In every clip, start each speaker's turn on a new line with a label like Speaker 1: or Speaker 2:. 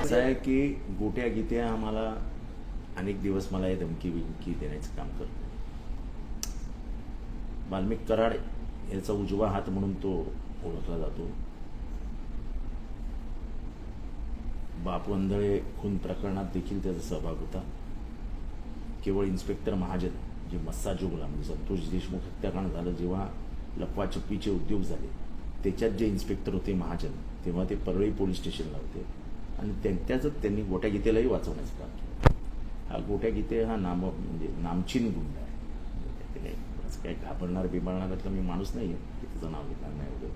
Speaker 1: असं आहे की गोट्या गीत्या आम्हाला अनेक दिवस मला हे धमकी विमकी देण्याचं काम करतो. वाल्मिक कराड याचा उजवा हात म्हणून तो ओळखला जातो. बापू अंधळे खून प्रकरणात देखील त्याचा सहभाग होता. केवळ इन्स्पेक्टर महाजन जे मस्सा जोगला म्हणजे संतोष देशमुख हत्याकांड झालं जेव्हा लपवाछपीचे उद्योग झाले त्याच्यात जे इन्स्पेक्टर होते महाजन तेव्हा ते परळी पोलीस स्टेशनला होते. आणि त्यांच्याच त्यांनी गोट्या गीतेलाही वाचवण्याचं काम केलं. हा गोट्या गीते हा नाम म्हणजे नामचीन गुंड आहे. म्हणजे त्याने असं काही घाबरणार बिबारणारातला मी माणूस नाही आहे की त्याचं नाव घेणार नाही वगैरे.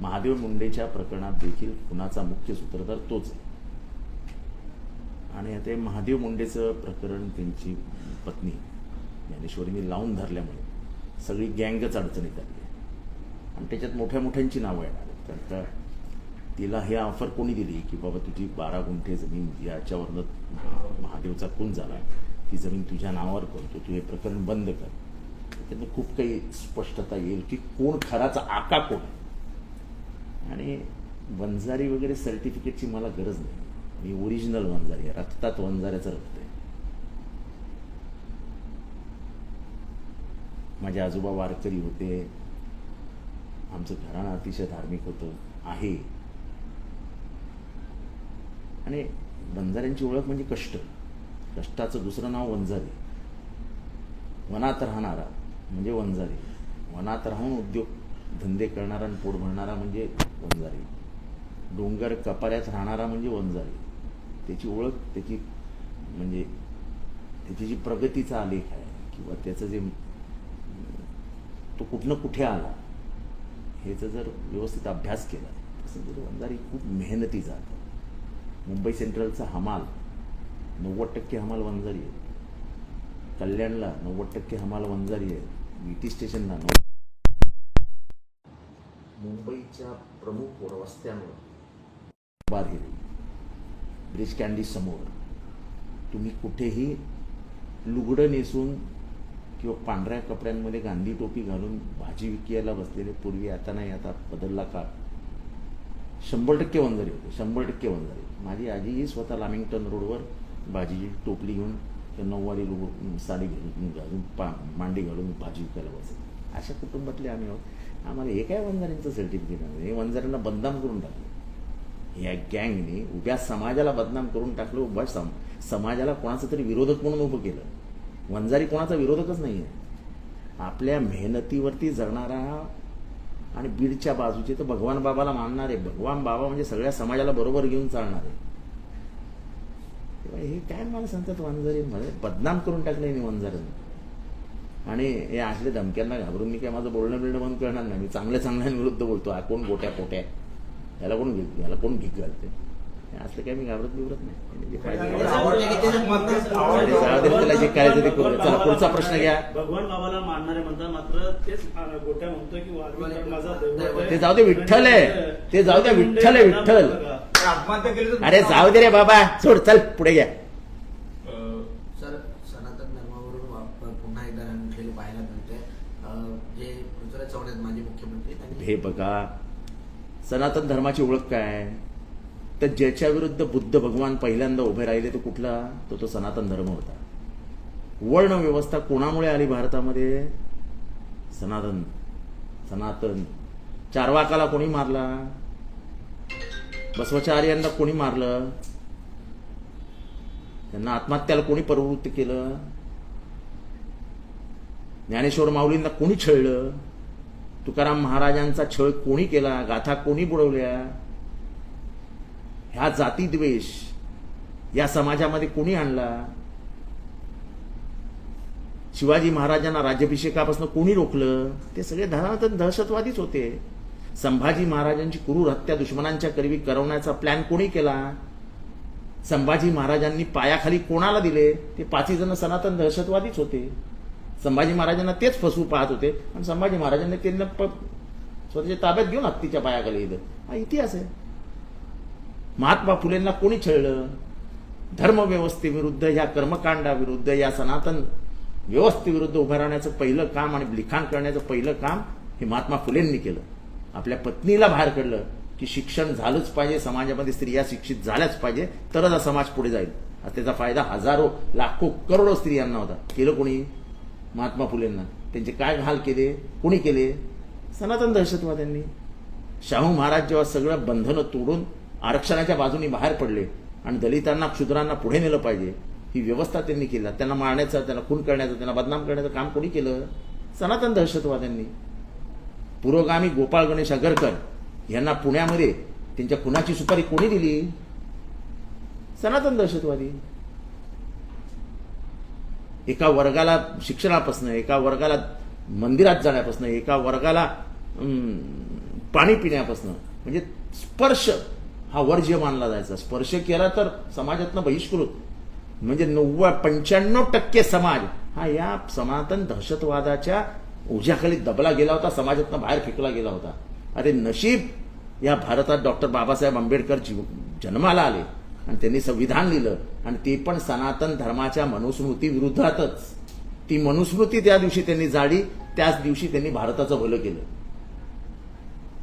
Speaker 1: महादेव मुंडेच्या प्रकरणात देखील खुनाचा मुख्य सूत्रधार तोच आहे. आणि आता महादेव मुंडेचं प्रकरण त्यांची पत्नी ज्ञानेश्वरीने लावून धरल्यामुळे सगळी गँगच अडचणीत आली आहे. आणि त्याच्यात मोठ्या मोठ्यांची नावं येणार आहेत. तिला हे ऑफर कोणी दिली? की बाबा तुझी बारा गुंठे जमीन याच्यावरनं महादेवचा खून झाला. ती जमीन तुझ्या नावावर करतो. तू हे प्रकरण बंद कर. त्यातनं खूप काही स्पष्टता येईल की कोण खराचा आका कोण आहे. आणि वंजारी वगैरे सर्टिफिकेटची मला गरज नाही. मी ओरिजिनल वंजारी आहे. रक्तात वंजाऱ्याचं रक्त आहे. माझे आजोबा वारकरी होते. आमचं घराणं अतिशय धार्मिक होतं. आहे. आणि वंजाऱ्यांची ओळख म्हणजे कष्ट. कष्टाचं दुसरं नाव वंजारी. वनात राहणारा म्हणजे वंजारी. वनात राहून उद्योग धंदे करणारा आणि पोट भरणारा म्हणजे वंजारी. डोंगर कपाऱ्यात राहणारा म्हणजे वंजारी. त्याची ओळख त्याची म्हणजे त्याची जी प्रगतीचा आलेख आहे किंवा त्याचं जे तो कुठनं कुठे आला ह्याचा जर व्यवस्थित अभ्यास केला तसं तर वंजारी खूप मेहनती जातं मुंबई सेंट्रलचा हमाल नव्वद टक्के हमाल वंजारी आहे. कल्याणला नव्वद टक्के हमाल वंजारी आहे. टी स्टेशनला नव्वद मुंबईच्या प्रमुख रस्त्यांवर बाहेर ब्रिज कॅन्डी समोर. तुम्ही कुठेही लुगडं नेसून किंवा पांढऱ्या कपड्यांमध्ये गांधी टोपी घालून भाजी विकायला बसलेले पूर्वी आता नाही आता बदलला का शंभर टक्के वंजारी होते शंभर टक्के वंजारी. माझी आजीही स्वतः लामिंग्टन रोडवर भाजीची टोपली घेऊन नऊवारी लोक साडी घालून घालून पा मांडी घालून भाजी विकायला बसत अशा कुटुंबातले आम्ही आहोत. आम्हाला हे काय वंजारींचं सर्टिफिकेट आहे? हे वंजाऱ्यांना बदनाम करून टाकलं. या गँगने उभ्या समाजाला बदनाम करून टाकलं उभ्या सम समाजाला कोणाचं तरी विरोधक म्हणून उभं केलं. वंजारी कोणाचा विरोधकच नाही आहे आपल्या मेहनतीवरती जगणारा आणि बीडच्या बाजूची तर भगवान बाबाला मानणारे भगवान बाबा म्हणजे सगळ्या समाजाला बरोबर घेऊन चालणारे. तेव्हा हे काय मला सांगतात वंजारी मध्ये बदनाम करून टाकलं मी वंजाऱ्यांना आणि हे असले धमक्यांना घाबरून मी काय माझं बोलणं बिलणं बंद करणार नाही? मी चांगल्या चांगल्यांविरुद्ध बोलतो. हा कोण गोट्या पोट्या याला कोण याला कोण घिक घालते असलं काय मी घाबरत बिबरत नाही. दे त्याला जे करायचं ते करू. दे. चला पुढचा प्रश्न घ्या.
Speaker 2: भगवान बाबाला मानणारे म्हणतात मात्र तेच गोट्या म्हणतोय की माझा.
Speaker 1: ते जाऊ दे विठ्ठल आहे. ते जाऊ द्या विठ्ठल आहे विठ्ठल. अरे जाऊ दे रे बाबा. सोड चल पुढे घ्या.
Speaker 3: सर सनातन धर्मावरून वा- पुन्हा एकदा रणखेळ पाहायला मिळते अं, जे पृथ्वीराज चव्हाण आहेत माजी मुख्यमंत्री त्यांनी
Speaker 1: हे बघा. सनातन धर्माची ओळख काय? तर ज्याच्या विरुद्ध बुद्ध भगवान पहिल्यांदा उभे राहिले तो कुठला? तो तो सनातन धर्म होता. वर्ण व्यवस्था कोणामुळे आली भारतामध्ये? सनातन सनातन. चारवाकाला कोणी मारला? बसवाचार्यांना कोणी मारलं? त्यांना आत्महत्याला कोणी प्रवृत्त केलं? ज्ञानेश्वर माऊलींना कोणी छळलं? तुकाराम महाराजांचा छळ कोणी केला? गाथा कोणी बुडवल्या? ह्या जातीद्वेष या समाजामध्ये कोणी आणला? शिवाजी महाराजांना राज्याभिषेकापासून कोणी रोखलं? ते सगळे धनातन दहशतवादीच होते. संभाजी महाराजांची क्रूर हत्या दुश्मनांच्या करवी करवण्याचा प्लॅन कोणी केला? संभाजी महाराजांनी पायाखाली कोणाला दिले? ते पाचही जण सनातन दहशतवादीच होते. संभाजी महाराजांना तेच फसवू पाहत होते. आणि संभाजी महाराजांनी त्यांना प- स्वतःच्या ताब्यात घेऊन हत्तीच्या पायाखाली दिलं हा इतिहास आहे. महात्मा फुलेंना कोणी छळलं? धर्मव्यवस्थेविरुद्ध या कर्मकांडाविरुद्ध या सनातन व्यवस्थेविरुद्ध उभं राहण्याचं पहिलं काम आणि लिखाण करण्याचं पहिलं काम हे महात्मा फुलेंनी केलं. आपल्या पत्नीला बाहेर काढलं की शिक्षण झालंच पाहिजे समाजामध्ये स्त्रिया शिक्षित झाल्याच पाहिजे तरच हा समाज पुढे जाईल. आणि त्याचा फायदा हजारो लाखो करोडो स्त्रियांना होता. केलं कोणी? महात्मा फुलेंना. त्यांचे काय हाल केले? कोणी केले? सनातन दहशतवाद्यांनी. शाहू महाराज जेव्हा सगळं बंधनं तोडून आरक्षणाच्या बाजूनी बाहेर पडले आणि दलितांना क्षुद्रांना पुढे नेलं पाहिजे. ही व्यवस्था त्यांनी केला. त्यांना मारण्याचं त्यांना खून करण्याचं त्यांना बदनाम करण्याचं काम कोणी केलं? सनातन दहशतवाद्यांनी. पुरोगामी गोपाळ गणेश आगरकर यांना पुण्यामध्ये त्यांच्या खुनाची सुपारी कोणी दिली? सनातन दहशतवादी. एका वर्गाला शिक्षणापासून एका वर्गाला मंदिरात जाण्यापासून एका वर्गाला पाणी पिण्यापासून म्हणजे स्पर्श हा वर्ज्य मानला जायचा. स्पर्श केला तर समाजातनं बहिष्कृत म्हणजे नव्वद पंच्याण्णव टक्के समाज हा या सनातन दहशतवादाच्या ओझ्याखाली दबला गेला होता समाजातनं बाहेर फेकला गेला होता. अरे नशीब या भारतात डॉक्टर बाबासाहेब आंबेडकर जीव जन्माला आले आणि त्यांनी संविधान लिहिलं आणि ते पण सनातन धर्माच्या मनुस्मृती विरुद्धातच. ती मनुस्मृती त्या दिवशी त्यांनी जाडी त्याच दिवशी त्यांनी भारताचं भलं केलं.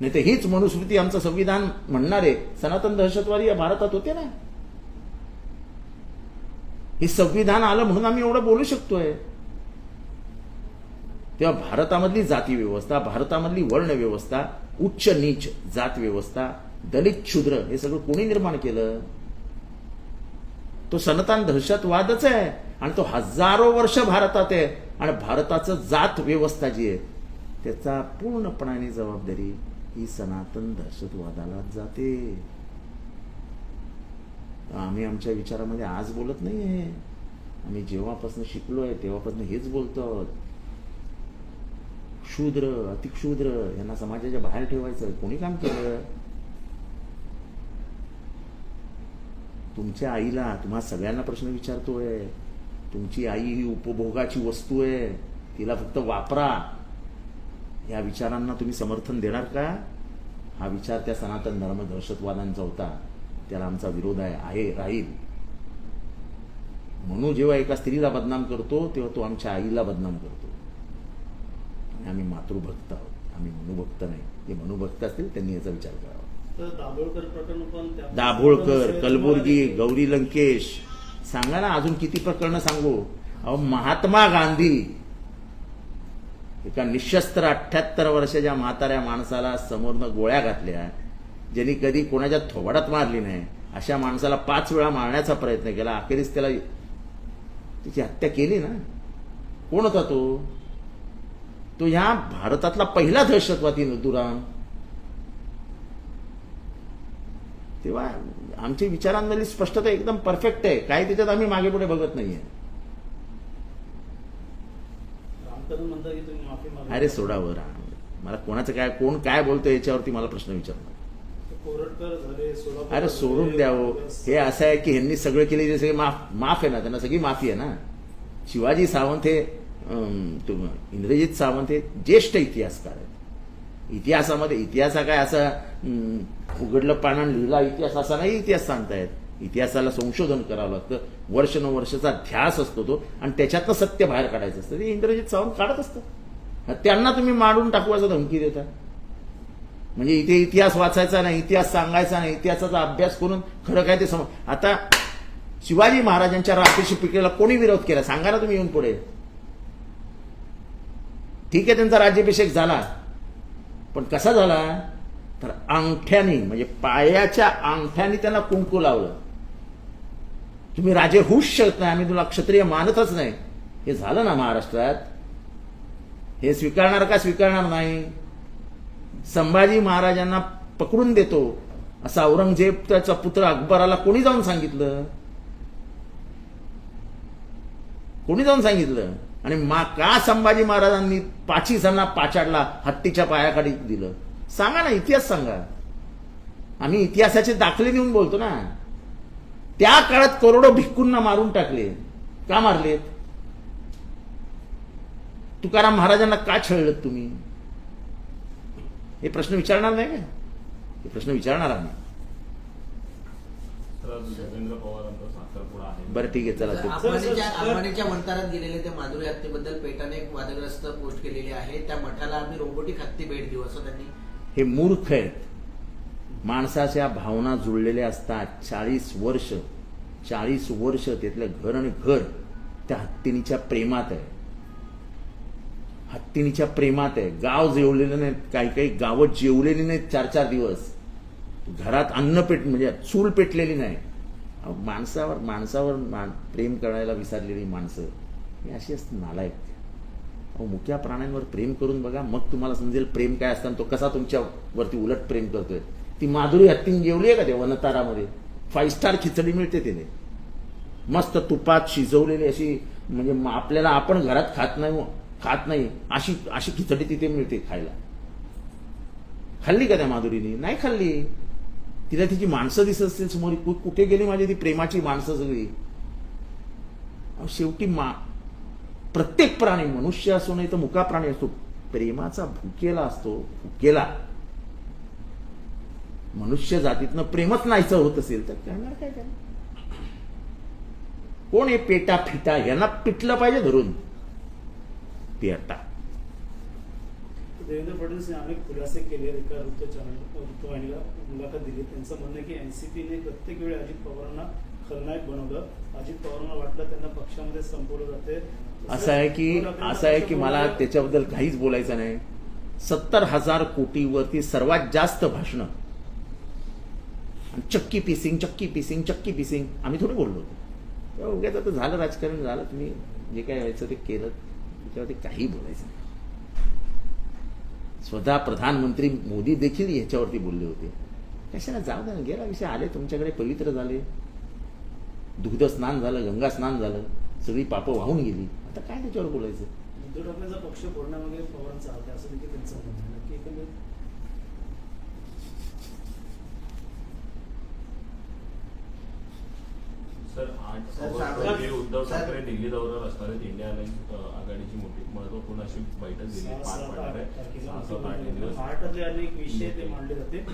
Speaker 1: नाही तर हीच मनुस्मृती आमचं संविधान म्हणणारे सनातन दहशतवादी या भारतात होते ना. हे संविधान आलं म्हणून आम्ही एवढं बोलू शकतोय. तेव्हा भारतामधली जाती व्यवस्था भारतामधली वर्ण व्यवस्था उच्च नीच जात व्यवस्था दलित क्षुद्र हे सगळं कोणी निर्माण केलं? तो सनातन दहशतवादच आहे आणि तो हजारो वर्ष भारतात आहे. आणि भारताचं जात व्यवस्था जी आहे त्याचा पूर्णपणाने जबाबदारी ही सनातन दहशतवादाला जाते. आम्ही आमच्या विचारामध्ये आज बोलत नाहीये. आम्ही जेव्हापासून शिकलोय तेव्हापासून हेच बोलतो शूद्र अतिक्षूद्र यांना समाजाच्या बाहेर ठेवायचं कोणी काम केलं? तुमच्या आईला तुम्हा सगळ्यांना प्रश्न विचारतोय. तुमची आई ही उपभोगाची वस्तू आहे. तिला फक्त वापरा. या विचारांना तुम्ही समर्थन देणार का? हा विचार त्या सनातन धर्म दहशतवादांचा होता. त्याला आमचा विरोध आहे आहे राहील. म्हणून जेव्हा एका स्त्रीला बदनाम करतो तेव्हा तो आमच्या आईला बदनाम करतो. आणि आम्ही मातृभक्त आहोत. आम्ही मनुभक्त नाही. जे मनुभक्त असतील त्यांनी याचा विचार करावा.
Speaker 2: दाभोळकर
Speaker 1: कलबुर्गी गौरी लंकेश. सांगा ना अजून किती प्रकरणं सांगू? अहो महात्मा गांधी. एका निशस्त्र अठ्ठ्याहत्तर वर्षाच्या म्हाताऱ्या माणसाला समोरनं गोळ्या घातल्या ज्यांनी कधी कोणाच्या थोबाडात मारली नाही अशा माणसाला पाच वेळा मारण्याचा प्रयत्न केला. अखेरीस त्याला तिची हत्या केली ना? कोण होता तो? तो ह्या भारतातला पहिला दहशतवादी नदुराम तेव्हा आमच्या विचारांमधली स्पष्टता एकदम परफेक्ट आहे. काही त्याच्यात आम्ही मागे पुढे बघत नाहीये.
Speaker 2: अरे म्हणता की
Speaker 1: अरे मला कोणाचं काय कोण काय बोलतो याच्यावरती मला प्रश्न विचारणार. अरे सोडून द्यावं
Speaker 2: हो.
Speaker 1: हे. असं आहे की ह्यांनी सगळं केले जे सगळे माफ माफ आहे ना त्यांना सगळी माफी आहे ना. शिवाजी सावंत हे अं, इंद्रजित सावंत हे ज्येष्ठ इतिहासकार आहेत. इतिहासामध्ये इतिहास हा काय असा उघडलं पानं लिहिला इतिहास असा नाही इतिहास सांगतायत. इतिहासाला संशोधन करावं लागतं. वर्षानुवर्षाचा ध्यास असतो तो. आणि त्याच्यातनं सत्य बाहेर काढायचं असतं. ते इंद्रजित सावंत काढत असतं त्यांना तुम्ही मांडून टाकू असं धमकी देता. म्हणजे इथे इतिहास वाचायचा नाही इतिहास सांगायचा नाही इतिहासाचा अभ्यास करून खरं काय ते सम आता शिवाजी महाराजांच्या राज्याभिषेकीला कोणी विरोध केला? सांगा ना तुम्ही येऊन पुढे. ठीक आहे त्यांचा राज्याभिषेक झाला. पण कसा झाला? तर अंगठ्यानी म्हणजे पायाच्या अंगठ्यानी त्यांना कुंकू लावलं. तुम्ही राजे होऊच शकत नाही आम्ही तुला क्षत्रिय मानतच नाही. हे झालं ना महाराष्ट्रात? हे स्वीकारणार का स्वीकारणार नाही? संभाजी महाराजांना पकडून देतो. असा औरंगजेब त्याचा पुत्र अकबराला कोणी जाऊन सांगितलं? कोणी जाऊन सांगितलं? आणि मा का संभाजी महाराजांनी पाची जणांना पाचाडला हत्तीच्या पायाखाली दिलं? सांगा ना इतिहास सांगा. आम्ही इतिहासाचे दाखले देऊन बोलतो ना. त्या काळात करोडो भिक्कूंना मारून टाकले. का मारलेत? तुकाराम महाराजांना का छळलं तुम्ही? हे प्रश्न विचारणार नाही का हे प्रश्न विचारणार आम्ही.
Speaker 4: तर देवेंद्र पवारांचा साखरपुडा आहे.
Speaker 1: बरं ठीक आहे चला
Speaker 3: मंतरात गेलेले ते माधुरी हत्येबद्दल पेटाने एक वादग्रस्त पोस्ट केलेली आहे. त्या मठाला आम्ही रोबोटिक हत्ती भेट देऊ असं त्यांनी
Speaker 1: हे मूर्ख आहेत. माणसाच्या भावना जुळलेल्या असतात. चाळीस वर्ष चाळीस वर्ष त्यातलं घर आणि घर त्या हत्तीनीच्या प्रेमात आहे. हत्तीनीच्या प्रेमात आहे. गाव जेवलेलं नाहीत काही काही गावं जेवलेली नाहीत चार चार दिवस. घरात अन्न पेट म्हणजे चूल पेटलेली नाही. अहो, माणसावर माणसावर मान प्रेम करायला विसरलेली माणसं. ही अशी असते नालायक. अहो मुख्या प्राण्यांवर प्रेम करून बघा मग तुम्हाला समजेल प्रेम काय असताना तो कसा तुमच्यावरती उलट प्रेम करतोय. ती माधुरी हत्तीन जेवली आहे का ते वनतारामध्ये फाईव्ह स्टार खिचडी मिळते तिने. मस्त तुपात शिजवलेली अशी म्हणजे आपल्याला आपण घरात खात नाही हो. खात नाही. अशी अशी खिचडी तिथे मिळते खायला. खाल्ली का त्या माधुरीने? नाही खाल्ली. तिला तिची माणसं दिसत असतील समोर. कुठे गेली माझी ती प्रेमाची माणसं सगळी? शेवटी मा प्रत्येक प्राणी मनुष्य असो नाही तर मुका प्राणी असतो प्रेमाचा भुकेला असतो भुकेला. मनुष्य जातीतनं प्रेमच नाहीच होत असेल तर करणार काय कोण आहे पेटा फिटा? यांना पिटलं पाहिजे धरून. पेटा
Speaker 2: देवेंद्र फडणवीस यांनी अनेक खुलासे केले एका वृत्तवाहिनीला मुलाखत दिली. त्यांचं म्हणणं की एनसीपीने प्रत्येक वेळी अजित पवारांना खलनायक बनवलं. अजित पवारांना वाटलं त्यांना पक्षामध्ये संपवलं जाते.
Speaker 1: असं आहे की असं आहे की मला त्याच्याबद्दल काहीच बोलायचं नाही. सत्तर हजार कोटीवरती सर्वात जास्त भाषणं. चक्की पिसिंग चक्की पिसिंग चक्की पिसिंग. आम्ही थोडं बोललो होतो. उगाच आता झालं राजकारण झालं. तुम्ही जे काय व्हायचं ते केलं. त्याच्यावरती काही बोलायचं नाही. स्वतः प्रधानमंत्री मोदी देखील ह्याच्यावरती बोलले होते. कशाला जाऊ द्या ना गेला विषय आले तुमच्याकडे पवित्र झाले. दुग्ध स्नान झालं गंगा स्नान झालं सगळी पापं वाहून गेली. आता काय त्याच्यावर बोलायचं?
Speaker 2: म्हणजे उद्धव पक्ष फोडण्यामागे पवारांचा हात असं देखील त्यांचं म्हणणं
Speaker 4: आठ
Speaker 3: सर,
Speaker 4: ऑगस्ट
Speaker 3: साहेब-
Speaker 4: रोजी उद्धव ठाकरे दिल्ली दौऱ्यावर असणार आहेत इंडिया अलायन्स आघाडीची मोठी महत्त्वपूर्ण अशी बैठक
Speaker 2: सहा
Speaker 4: पार पडणार आहे. सहा सात आठ दिवस.
Speaker 2: भारतातले अनेक विषय ते मांडले जाते